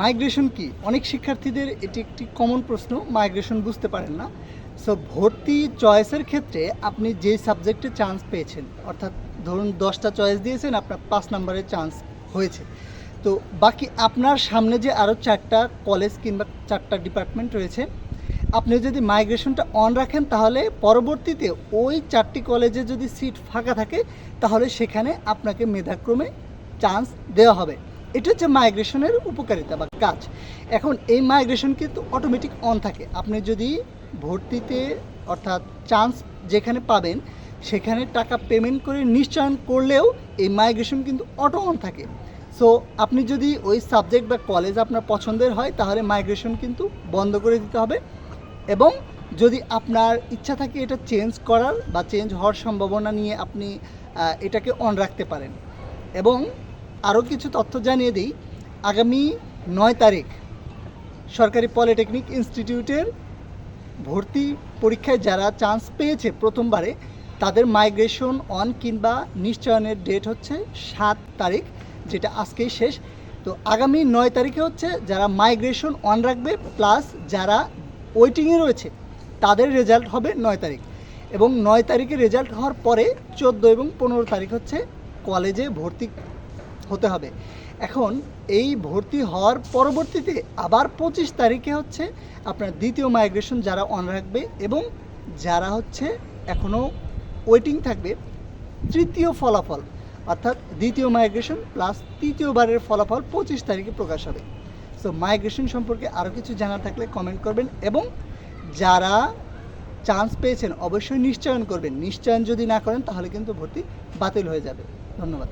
Migration কি? অনেক শিক্ষার্থীদের এটি একটি কমন প্রশ্ন, মাইগ্রেশন বুঝতে পারেন না। সো ভর্তি চয়েসের ক্ষেত্রে আপনি যে সাবজেক্টে চান্স পেয়েছেন, অর্থাৎ ধরুন দশটা চয়েস দিয়েছেন, আপনার পাঁচ নম্বরের চান্স হয়েছে। তো, বাকি আপনার সামনে যে আরও চারটা কলেজ কিংবা চারটা ডিপার্টমেন্ট রয়েছে, আপনি যদি মাইগ্রেশনটা অন রাখেন, তাহলে পরবর্তীতে ওই চারটি কলেজে যদি সিট ফাঁকা থাকে, তাহলে সেখানে আপনাকে মেধাক্রমে চান্স দেওয়া হবে। এটা হচ্ছে মাইগ্রেশনের উপকারিতা বা কাজ। এখন এই মাইগ্রেশন কিন্তু অটোমেটিক অন থাকে। আপনি যদি ভর্তিতে অর্থাৎ চান্স যেখানে পাবেন, সেখানে টাকা পেমেন্ট করে নিশ্চয়ন করলেও এই মাইগ্রেশন কিন্তু অটো অন থাকে। সো আপনি যদি ওই সাবজেক্ট বা কলেজ আপনার পছন্দের হয়, তাহলে মাইগ্রেশন কিন্তু বন্ধ করে দিতে হবে। এবং যদি আপনার ইচ্ছা থাকে এটা চেঞ্জ করার বা চেঞ্জ হওয়ার সম্ভাবনা নিয়ে আপনি এটাকে অন রাখতে পারেন। এবং আরও কিছু তথ্য জানিয়ে দিই। আগামী নয় তারিখ সরকারি পলিটেকনিক ইনস্টিটিউটের ভর্তি পরীক্ষায় যারা চান্স পেয়েছে প্রথমবারে, তাদের মাইগ্রেশন অন কিংবা নিশ্চয়নের ডেট হচ্ছে সাত তারিখ, যেটা আজকেই শেষ। তো আগামী নয় তারিখে হচ্ছে যারা মাইগ্রেশন অন রাখবে, প্লাস যারা ওয়েটিংয়ে রয়েছে, তাদের রেজাল্ট হবে নয় তারিখ। এবং নয় তারিখে রেজাল্ট হওয়ার পরে চোদ্দ এবং পনেরো তারিখ হচ্ছে কলেজে ভর্তি হতে হবে। এখন এই ভর্তি হওয়ার পরবর্তীতে আবার পঁচিশ তারিখে হচ্ছে আপনার দ্বিতীয় মাইগ্রেশন যারা অন রাখবে এবং যারা হচ্ছে এখনও ওয়েটিং থাকবে, তৃতীয় ফলাফল, অর্থাৎ দ্বিতীয় মাইগ্রেশন প্লাস তৃতীয়বারের ফলাফল পঁচিশ তারিখে প্রকাশ হবে। সো মাইগ্রেশন সম্পর্কে আরও কিছু জানা থাকলে কমেন্ট করবেন এবং যারা চান্স পেয়েছেন অবশ্যই নিশ্চয়ন করবেন। নিশ্চয়ন যদি না করেন তাহলে কিন্তু ভর্তি বাতিল হয়ে যাবে। ধন্যবাদ।